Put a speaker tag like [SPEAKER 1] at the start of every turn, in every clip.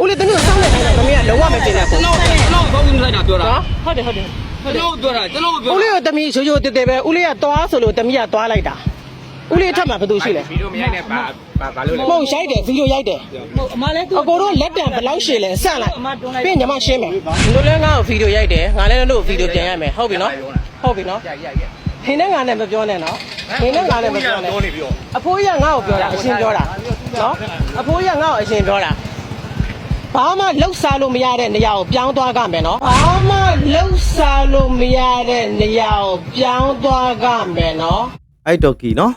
[SPEAKER 1] ဦးလေးတမျိုးစောင်းနေတိုင်းတော့သမီးကလုံးဝမတင်နဲ့
[SPEAKER 2] ကျွန်တော်ကျွန်တော်ကောင်းကြီးလိုက်တာပြောတာ
[SPEAKER 1] နော်ဟုတ်တယ်ဟုတ်တယ်
[SPEAKER 2] ကျွန်တော်ပြောတာကျွန်တော်ပြော
[SPEAKER 1] ဦးလေးကိုသမီးရိုးရိုးတည်တည်ပဲဦးလေးကသွားဆိုလို့သမီးကသွားလိုက်တာဦးလေးအထက်မှာဘာလို့ရှိလဲ
[SPEAKER 3] ဗီဒီယိုမရိုက်နဲ့ဘာဘာဘာလို့လဲ
[SPEAKER 1] မဟုတ်ရိုက်တယ်ဗီဒီယိုရိုက်တယ်
[SPEAKER 4] ဟုတ်အမလည်းသူ
[SPEAKER 1] အကိုတို့လက်တံဘယ်လောက်ရှည်လဲစန့်လိုက်ပြီးညီမရှင်းမယ်တို့လည်းငါ့ကိုဗီဒီယိုရိုက်တယ်ငါလည်းတို့ဗီဒီယိုပြန်ရမယ်ဟုတ်ပြီနော်ဟုတ်ပြီနော်
[SPEAKER 3] ရိုက်ရိုက်ရိုက်
[SPEAKER 1] ဟင်းနဲ့ငါနဲ့မပြောနဲ့နော်ဟင်းနဲ့ငါနဲ့မပြောနဲ့
[SPEAKER 3] ပြောနေပြီးတော့
[SPEAKER 1] အဖိုးကြီးကငါ့ကိုပြောတာအရှင်ပြောတာနော်အဖိုးကြီးကငါ့ကိုအရှင်ပြောတာ ဘာမှလှုပ်ရှားလို့မရတဲ့နေရာကိုပြောင်းသွားကြမယ်နော်ဘာမှလှုပ်ရှားလို့မရတဲ့နေရာကိုပြောင်းသွားကြမယ်နော်
[SPEAKER 5] အဲ့တော့ကီနော်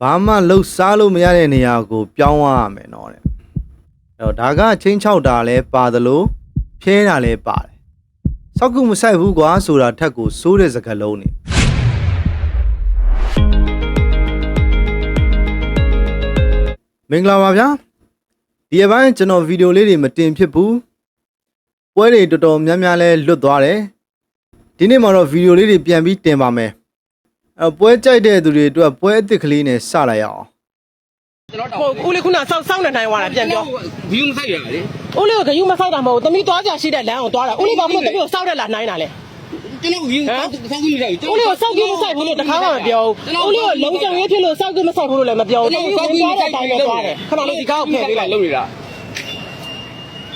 [SPEAKER 5] ဘာမှလှုပ်ရှားလို့မရတဲ့နေရာကိုပြောင်းရမယ်နော်တဲ့အဲ့တော့ဒါကချင်းချောက်တာလဲပါသလိုဖြဲတာလဲပါတယ်စောက်ကူမဆိုင်ဘူးကွာဆိုတာထက်ကိုစိုးတဲ့စကားလုံးနေမင်္ဂလာပါဗျာ ဒီအပိုင်းကျွန်တော်ဗီဒီယိုလေးတွေမတင်ဖြစ်ဘူးပွဲတွေတော်တော်များများလဲလွတ်သွားတယ်ဒီနေ့မှာတော့ဗီဒီယိုလေးတွေပြန်ပြီးတင်ပါမယ်အဲပွဲကြိုက်တဲ့သူတွေအတွက်ပွဲအစ်စ်ကလေးနဲ့စလိုက်ရအောင်
[SPEAKER 2] ကျွန်တော်
[SPEAKER 1] ဟုတ်ဦးလေးခုနစောက်စောက်နေနိုင်သွားတာပြန်ပြော
[SPEAKER 2] ဘီယူမဆိုင်ရလေ
[SPEAKER 1] ဦးလေးကိုဂယုမဆောက်တာမဟုတ်ဘူးသမီးသွားကြရှိတဲ့လမ်းကိုသွားတာဦးလေးဘာလို့သမီးကိုစောက်တဲ့လာနိုင်တာလဲ
[SPEAKER 2] ကျွန်တော်ဘီယူဆောက်ဆောက်ကြီးလိုက်
[SPEAKER 1] ဦးလေးကိုစောက်ကြီးမဆိုင်ဘူးလို့တခါမှမပြောဘူးဦးလေးကိုလုံးကြံရေးဖြစ်လို့စောက်ကြီးမဆိုင်ဘူးလို့လည်းမပြောဘူးသမီးကိုသွားတဲ့အတိုင်းပဲသွားတယ်ခဏလေးဒီကားကိုဖယ်ပေးလိုက်
[SPEAKER 2] လုပ်နေတာ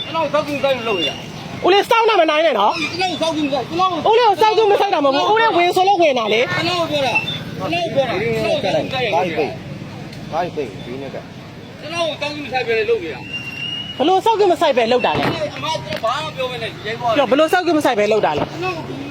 [SPEAKER 2] ကျွန်တော်ဆောက်ကြီးဆိုင်လုပ်နေတာ
[SPEAKER 1] ဦးလေးစောက်နေမနိုင်နဲ့နော်
[SPEAKER 2] ကျွန်တော်ဆောက်ကြီးဆိုင်ကျွန်တော်
[SPEAKER 1] ဦးလေးကိုစောက်ကြီးမဆိုင်တာမဟုတ်ဘူးဦးလေးဝင်ဆိုလို့ဝင်တာလေ
[SPEAKER 2] ကျွန်တော်ပြောတာကျွန်တော်ပြောတာကျွန်တော်ဆောက်ကြီးဆိုင်လုပ်နေတာ
[SPEAKER 3] ဘာပိတ်ဒီနေ့က
[SPEAKER 2] ကျွန်တော်ဆောက်ကြီးဆိုင်ပဲလုပ်နေတာ
[SPEAKER 1] ဘလို့စောက်ကြီးမဆိုင်ပဲလောက်တာလဲ
[SPEAKER 2] အမကျွန်တော်ဘာမှပြောမနဲ့ရိုက်သွား
[SPEAKER 1] ပြောဘလို့စောက်ကြီးမဆိုင်ပဲလောက်တာလဲ
[SPEAKER 2] ကျွန်တော်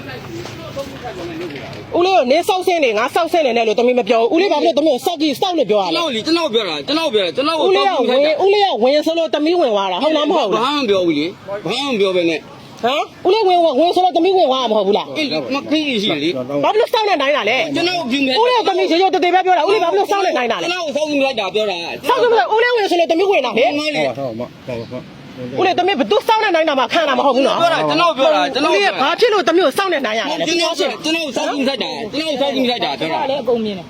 [SPEAKER 1] ဦးလေးကိုနေစောက်ဆင်းနေငါစောက်ဆင်းနေတယ်လို့သမီးမပြောဘူးဦးလေးဘာလို့သမီးကိုစောက်ကြီးစောက်လို့ပြောရ
[SPEAKER 2] ကျွန်
[SPEAKER 1] လဲ
[SPEAKER 2] တော်လေကျွန်တော်ပြောတာကျွန်တော်ပြောတာကျွန်တော်
[SPEAKER 1] ဦးလေးကဝင်ဦးလေးကဝင်ဆိုလို့သမီးဝင်သွားတာဟုတ်လားမဟုတ်ဘူး
[SPEAKER 2] ဘာမှမပြောဘူးလေဘာမှမပြောပဲနဲ့
[SPEAKER 1] ဟမ်ဦးလေးဝင်ဝင်ဆိုလို့သမီးဝင်သွားမှာမဟုတ်ဘူးလား
[SPEAKER 2] အေးမခိရှိလေ
[SPEAKER 1] ဘာလို့စောက်နေနိုင်တာလဲ
[SPEAKER 2] ကျွန်တော်ဘီယူ
[SPEAKER 1] ဦးလေးကသမီးရေရေတည်တည်ပဲပြောတာဦးလေးဘာလို့စောက်နေနိုင်တာလဲ
[SPEAKER 2] ကျွန်တော်ဆောက်ကြီးလိုက်တာပြောတာ
[SPEAKER 1] စောက်ကြမလို့ဦးလေးဝင်ဆိုလို့သမီးဝင်တာဟဲ့
[SPEAKER 2] မလေး
[SPEAKER 3] ဟုတ်ပါဟုတ် ပါ
[SPEAKER 1] ဦးလေးသမီးဘသူစောက်နေနိုင်တာမှခံတာမဟုတ်ဘူးနော်
[SPEAKER 2] ပြောတာကျွန်တော်ပြောတာကျွန်တော်
[SPEAKER 1] ဦးလေးကဘာဖြစ်လို့သမီးကိုစောက်နေနိုင်ရလဲ
[SPEAKER 2] ကျွန်တော်ကျွန်တော်ဆောက်ကြီးလိုက်တာကျွန်တော်ဆောက်ကြီးလိုက်တာပြောတာ
[SPEAKER 4] လည်းအကုန်မြင်တယ်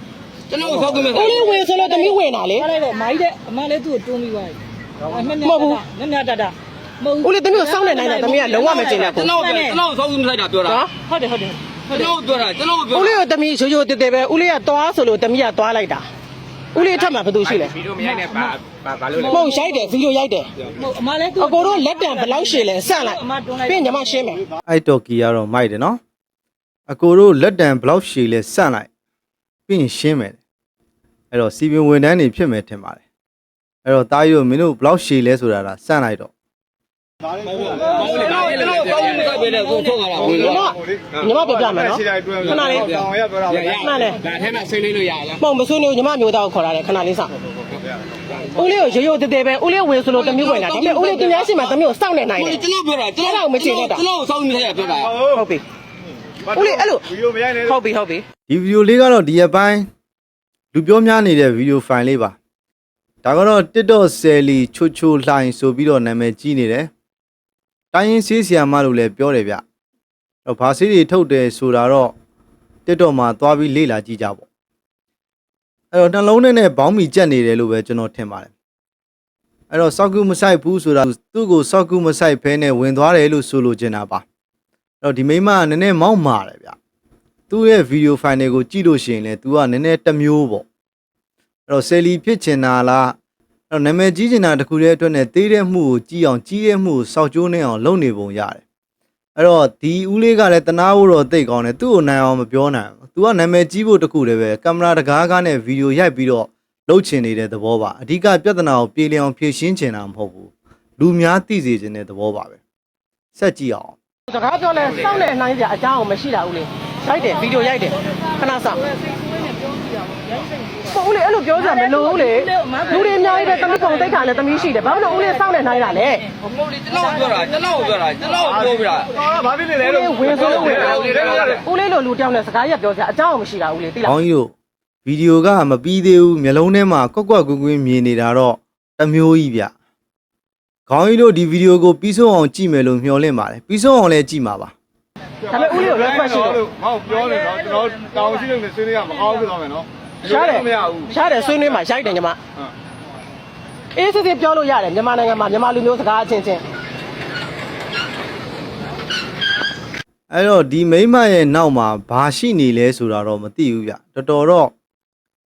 [SPEAKER 2] ကျွန်တော်ဆောက်ကြီးလိုက်
[SPEAKER 1] ဦးလေးဝင်ဆိုလို့သမီးဝင်တာလေ
[SPEAKER 4] ထားလိုက်တော့မိုင်းတဲ့အမလည်းသူ့ကိုတွန်းပြီးသွားတယ်အမှန်များများတတာမဟုတ်
[SPEAKER 1] ဦးလေးသမီးကိုစောက်နေနိုင်တာသမီးကလုံးဝမကျင်တတ်ဘူး
[SPEAKER 2] ကျွန်တော်ကျွန်တော်ဆောက်ကြီးလိုက်တာပြောတာ
[SPEAKER 1] နော်
[SPEAKER 4] ဟုတ်တယ်ဟုတ်တယ်
[SPEAKER 2] ကျွန်တော်ပြောတာကျွန်တော်ပြော
[SPEAKER 1] ဦးလေးကိုသမီးရိုးရိုးတည်တည်ပဲဦးလေးကသွားဆိုလို့သမီးကသွားလိုက်တာဦးလေးအထက်မှာဘာလို့ရှိလဲ
[SPEAKER 3] ဗီဒီယိုမရိုက်နဲ့ဘာ ဘာဘာလို့လဲ
[SPEAKER 1] မဟုတ်ရိုက်တယ်ဗီဒီယိုရိုက်တယ်
[SPEAKER 4] ဟုတ်အမလည်းသူ့
[SPEAKER 1] အကိုတို့လက်တံဘယ်လောက်ရှည်လဲစန့်လိုက်ပြီးညီမရှင်းမယ်
[SPEAKER 5] အဲ့တော့ကီကတော့မိုက်တယ်နော်အကိုတို့လက်တံဘလောက်ရှည်လဲစန့်လိုက်ပြီးရင်ရှင်းမယ်အဲ့တော့စီပင်ဝန်တန်းနေဖြစ်မယ်ထင်ပါတယ်အဲ့တော့တားရီတို့မင်းတို့ဘလောက်ရှည်လဲဆိုတာဒါစန့်လိုက်တော့
[SPEAKER 2] ကျွန်တော်ကျွန်တော်ဆောက်ကြီးလိုက်ပဲနဲ့ကိုထုတ်လာတာဝင်
[SPEAKER 1] ညီ
[SPEAKER 2] တော့
[SPEAKER 1] မညီမပြောပြမယ်နော်ခဏလေး
[SPEAKER 3] တောင်ရပြောတာ
[SPEAKER 1] ခဏလေး
[SPEAKER 3] ဒါထဲမှာဆွေးနွေးလို့ရလား
[SPEAKER 1] ပုံမဆွေးနေညီမမျိုးသားကိုခေါ်လာတယ်ခဏလေးစောင့်ဦးလေးကိုရိုးရိုးတည်တည်ပဲဦးလေးဝင်ဆိုလို့သမီးဝင်တာဒါပေမဲ့ဦးလေးသူများရှိမှသမီးကိုစောင့်နေနိုင်တယ်
[SPEAKER 2] ကျွန်တော်ပြောတာကျွန်တော်ကျွန်တော်ဆောက်ကြီးလိုက်တာပြောတာ
[SPEAKER 1] ဟုတ်ပြီဦးလေးအဲ့လို
[SPEAKER 3] ဗီဒီယိုမရိုက်နဲ့
[SPEAKER 1] ဟုတ်ပြီဟုတ်ပြီ
[SPEAKER 5] ဒီဗီဒီယိုလေးကတော့ဒီအပိုင်းလူပြောများနေတဲ့ဗီဒီယိုဖိုင်လေးပါဒါကတော့ TikTok ဆယ်လီချိုချိုလှိုင်ဆိုပြီးတော့နာမည်ကြီးနေတယ် တိုင်းရင်းဆေးဆီယာမလို့လည်းပြောတယ်ဗျတော့ဘာဆေးတွေထုတ်တယ်ဆိုတာတော့ TikTok မှာသွားပြီးလေ့လာကြည့်ကြပေါ့အဲ့တော့နှလုံးထဲနဲ့ဘောင်းမီကြက်နေတယ်လို့ပဲကျွန်တော်ထင်ပါတယ်အဲ့တော့စောက်ကူမဆိုင်ဘူးဆိုတာသူ့ကိုစောက်ကူမဆိုင်ဖဲနဲ့ဝင်သွားတယ်လို့ဆိုလိုချင်တာပါအဲ့တော့ဒီမိမကနည်းနည်းမောက်မာတယ်ဗျသူ့ရဲ့ဗီဒီယိုဖိုင်တွေကိုကြည့်လို့ရှိရင်လည်း तू ကနည်းနည်းတစ်မျိုးပေါ့အဲ့တော့ဆယ်လီဖြစ်ချင်တာလား အဲ့တော့နာမည်ကြီးချင်တာတခုတည်းအတွက်နဲ့သေးတဲ့မှုကိုကြည့်အောင်ကြီးတဲ့မှုကိုစောက်ကျိုးနေအောင်လုပ်နေပုံရတယ်အဲ့တော့ဒီဦးလေးကလည်းတနာဖို့တော့တိတ်ကောင်းတယ်သူ့ကိုနိုင်အောင်မပြောနိုင်ဘူး तू ကနာမည်ကြီးဖို့တခုတည်းပဲကင်မရာတကားကားနဲ့ဗီဒီယိုရိုက်ပြီးတော့လုပ်ချင်နေတဲ့သဘောပါအဓိကပြဿနာကိုပြေလည်အောင်ဖြေရှင်းချင်တာမဟုတ်ဘူးလူများသိစေချင်တဲ့သဘောပါပဲဆက်ကြည့်အောင်
[SPEAKER 1] စကားပြောလဲစောင့်နေနိုင်ကြအကြောင်းကိုမရှိတာဦးလေးရိုက်တယ်ဗီဒီယိုရိုက်တယ်ခဏစောင့်ဟုတ် ဦးလေးအဲ့လိုပြောကြမလို့ဦးလေးလူတွေအများကြီးပဲသမီးပုံတိတ်ခါနဲ့သမီးရှိတယ်ဘာလို့ဦးလေးစောင့်နေနိုင်တာလဲ
[SPEAKER 2] မဟုတ်လေကျွန်တော်ပြောတာကျွန်တော်ပြောတာကျွန်တော်ပြောပြတာ
[SPEAKER 3] ဘာဖြစ်နေလဲ
[SPEAKER 1] ဦး
[SPEAKER 3] လို့
[SPEAKER 1] လေးဝင်ဆိုလို့ဝင်တာဦးလေးဦးလေးလိုလူတယောက်နဲ့စကားရက်ပြောကြအကြောင်းကိုမရှိတာဦးလေးသိလား။
[SPEAKER 5] ကောင်းကြီးတို့ဗီဒီယိုကမပြီးသေးဘူးမျိုးလုံးထဲမှာကွက်ကွက်ကွင်းကွင်းမြင်နေတာတော့တစ်မျိုးကြီးဗျ။ခေါင်းကြီးတို့ဒီဗီဒီယိုကိုပြီးဆုံးအောင်ကြည့်မယ်လို့မျှော်လင့်ပါတယ်။ပြီးဆုံးအောင်လည်းကြည့်မှာပါ
[SPEAKER 1] ဒါပေမဲ့ဦးလေးကို request ရှိတယ်
[SPEAKER 3] ဟောပြောနေတော့ကျွန်တော်တောင်းရှိလို့ဆွေးနွေးရမအောင်ဖြစ်သွားမယ်နော်
[SPEAKER 1] ရှားတယ်
[SPEAKER 3] မရဘူး
[SPEAKER 1] ရှားတယ်ဆွေးနွေးမှာရိုက်တယ်ညီမ အေးစစ်စစ်ပြောလို့ရတယ်မြန်မာနိုင်ငံမှာမြန်မာလူမျိုးစကားအချင်းချင်း
[SPEAKER 5] အဲ့တော့ဒီမိန်းမရဲ့နောက်မှာဘာရှိနေလဲဆိုတာတော့မသိဘူးဗျတော်တော်တော့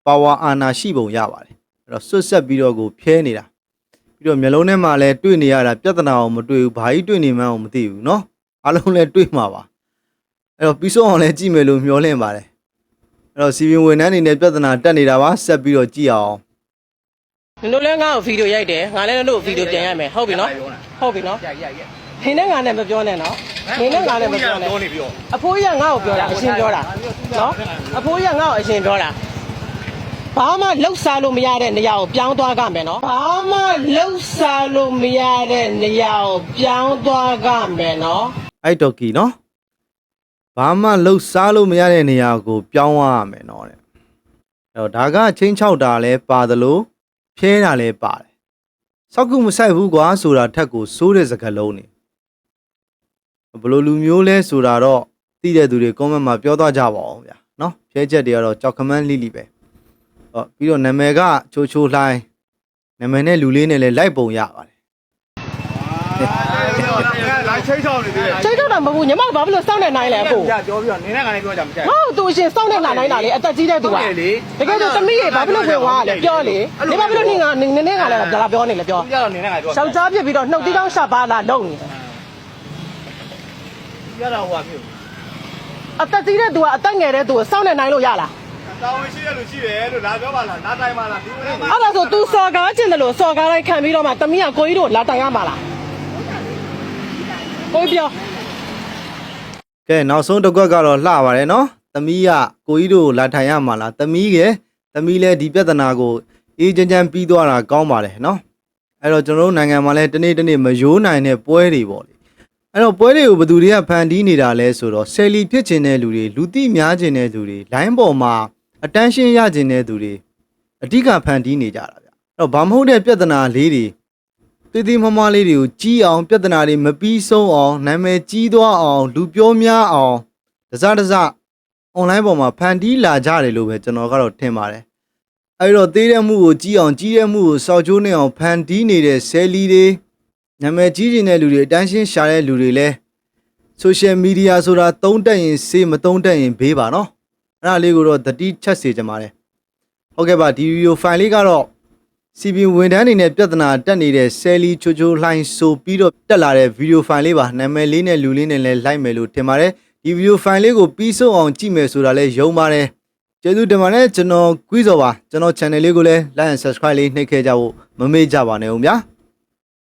[SPEAKER 5] ပါဝါအာနာရှိပုံရပါတယ်အဲ့တော့ဆွတ်ဆက်ပြီးတော့ကိုဖျဲနေတာပြီးတော့မျိုးလုံးထဲမှာလည်းတွေ့နေရတာပြဿနာအောင်မတွေ့ဘူးဘာကြီးတွေ့နေမှန်းအောင်မသိဘူးเนาะအားလုံးလည်းတွေ့မှာပါအဲ့တော့ပြီးဆုံးအောင်လည်းကြည့်မယ်လို့မျှော်လင့်ပါတယ် အဲ့တော့စီဗီဝန်ထမ်းအနေနဲ့ပြဿနာတက်နေတာပါဆက်ပြီးတော့ကြည့်အောင်
[SPEAKER 1] နင်တို့လည်းငါ့ကိုဗီဒီယိုရိုက်တယ်ငါလည်းနင်တို့ဗီဒီယိုပြန်ရိုက်မယ်ဟုတ်ပြီနော်ဟုတ်ပြီနော်
[SPEAKER 2] ရရရ
[SPEAKER 1] ဟင်းနဲ့ငါနဲ့မပြောနဲ့နော်ဟင်းနဲ့ငါနဲ့မပြောနဲ့
[SPEAKER 3] ပြောနေပြီးတော့
[SPEAKER 1] အဖိုးကြီးကငါ့ကိုပြောတာအရှင်ပြောတာနော်အဖိုးကြီးကငါ့ကိုအရှင်ပြောတာဘာမှလှုပ်ရှားလို့မရတဲ့နေရာကိုပြောင်းသွားကြမယ်နော်ဘာမှလှုပ်ရှားလို့မရတဲ့နေရာကိုပြောင်းသွားကြမယ်နော်
[SPEAKER 5] အဲ့တော့ကီနော် ဘာမှလှုပ်ရှားလို့မရတဲ့နေရာကို ပြောင်းသွားရမယ်နော်တဲ့အဲ့တော့ဒါကချင်းချောက်တာလဲပါသလိုဖျဲတာလဲပါတယ်စောက်ကူမဆိုင်ဘူးကွာဆိုတာထက်ကိုစိုးတဲ့စကားလုံးနေဘယ်လိုလူမျိုးလဲဆိုတာတော့သိတဲ့သူတွေ comment မှာပြောသွားကြပါအောင်ဗျာနော်ဖျဲချက်တွေကတော့ကြောက်ခမန်းလိလိပဲဟောပြီးတော့နာမည်ကချိုချိုလှိုင်းနာမည်နဲ့လူလေးနဲ့လည်းလိုက်ပုံရပါတယ်
[SPEAKER 3] လိုက်ချိတ်ချောင်းနေသေးတယ်
[SPEAKER 1] ချိန်တော့တာမဟုတ်ဘူးညီမဘာဖြစ်လို့စောင့်နေနိုင်လဲအခု
[SPEAKER 3] ပြပြောပြီးတော့နင်းနဲ့ကနေပြောကြမှာကြိုက်
[SPEAKER 1] ဟောသူအရှင်စောင့်နေနိုင်တာလေအသက်ကြီးတဲ့သူက
[SPEAKER 3] ဟုတ်တယ်လေ
[SPEAKER 1] တကယ်တော့သမီးရေဘာဖြစ်လို့ဝင်သွားလဲပြောလေနေဘာဖြစ်လို့နင်ကနင်းနေကလည်းဒါလာပြောနေလဲပြော
[SPEAKER 3] ပြတော့နင်းနဲ့ကနေပြော
[SPEAKER 1] ယောက်ျားဖြစ်ပြီးတော့နှုတ်တိတောင်းရှာပါလာလုံနေတယ်
[SPEAKER 3] ပြတော့ဟိုကမျိုး
[SPEAKER 1] အသက်ကြီးတဲ့သူကအသက်ငယ်တဲ့သူကိုစောင့်နေနိုင်လို့ရလား
[SPEAKER 3] တောင်းဝင်ရှိရလို့ရှိတယ်လို့လာပြောပါလားလာတိုင်းပါလားဒီလိုမှ
[SPEAKER 1] အဲ့ဒါဆို तू စော်ကားကျင်တယ်လို့စော်ကားလိုက်ခံပြီးတော့မှသမီးကကိုကြီးတို့လာတိုင်ရမှာလား ကိုကြီးပြော
[SPEAKER 5] ကဲနောက်ဆုံးတစ်ခွက်ကတော့လှပါတယ်နော်။သမီးကကိုကြီးတို့လာထိုင်ရမှာလား။သမီးကသမီးလည်းဒီပြဿနာကိုအေးချမ်းချမ်းပြီးသွားတာကောင်းပါတယ်နော်။အဲ့တော့ကျွန်တော်တို့နိုင်ငံမှာလည်းတနေ့တနေ့မယိုးနိုင်တဲ့ပွဲတွေပေါ့လေ။အဲ့တော့ပွဲတွေကိုဘယ်သူတွေကဖန်တီးနေတာလဲဆိုတော့ဆယ်လီဖြစ်ချင်တဲ့လူတွေလူသိများချင်တဲ့လူတွေလိုင်းပေါ်မှာအတန်းရှင်းရချင်တဲ့သူတွေအဓိကဖန်တီးနေကြတာဗျ။အဲ့တော့ဘာမဟုတ်တဲ့ပြဿနာလေးတွေ တည်တည်မမလေးတွေကိုကြီးအောင် ပြဿနာတွေမပြီးဆုံးအောင်နာမည်ကြီးသွားအောင် လူပြောများအောင်တစတစအွန်လိုင်းပေါ်မှာဖန်တီးလာကြတယ်လို့ပဲကျွန်တော်ကတော့ထင်ပါတယ်အဲဒီတော့သေးတဲ့မှုကိုကြီးအောင်ကြီးတဲ့မှုကိုစောက်ချိုးနေအောင်ဖန်တီးနေတဲ့ဆယ်လီတွေနာမည်ကြီးကျင်တဲ့လူတွေအတန်းရှင်းရှာတဲ့လူတွေလဲဆိုရှယ်မီဒီယာဆိုတာသုံးတက်ရင်စေးမသုံးတက်ရင်ဘေးပါနော်အဲ့ဒါလေးကိုတော့သတိချက်စေချင်ပါတယ်ဟုတ်ကဲ့ပါဒီဗီဒီယိုဖိုင်လေးကတော့ စီပီဝန်ထမ်းတွေနဲ့ပြဿနာတက်နေတဲ့ဆယ်လီချိုချိုလှိုင်းဆိုပြီးတော့တက်လာတဲ့ဗီဒီယိုဖိုင်လေးပါနာမည်လေးနဲ့လူလေးနဲ့လည်းလိုက်မယ်လို့ထင်ပါတယ်ဒီဗီဒီယိုဖိုင်လေးကိုပြီးဆုံးအောင်ကြည့်မယ်ဆိုတာလည်းယုံပါတယ်ကျေးဇူးတင်ပါတယ်ကျွန်တော်ကွီးစော်ပါကျွန်တော် channel လေးကိုလည်း like and subscribe လေးနှိပ်ခဲ့ကြဖို့မမေ့ကြပါနဲ့ဦးဗျာ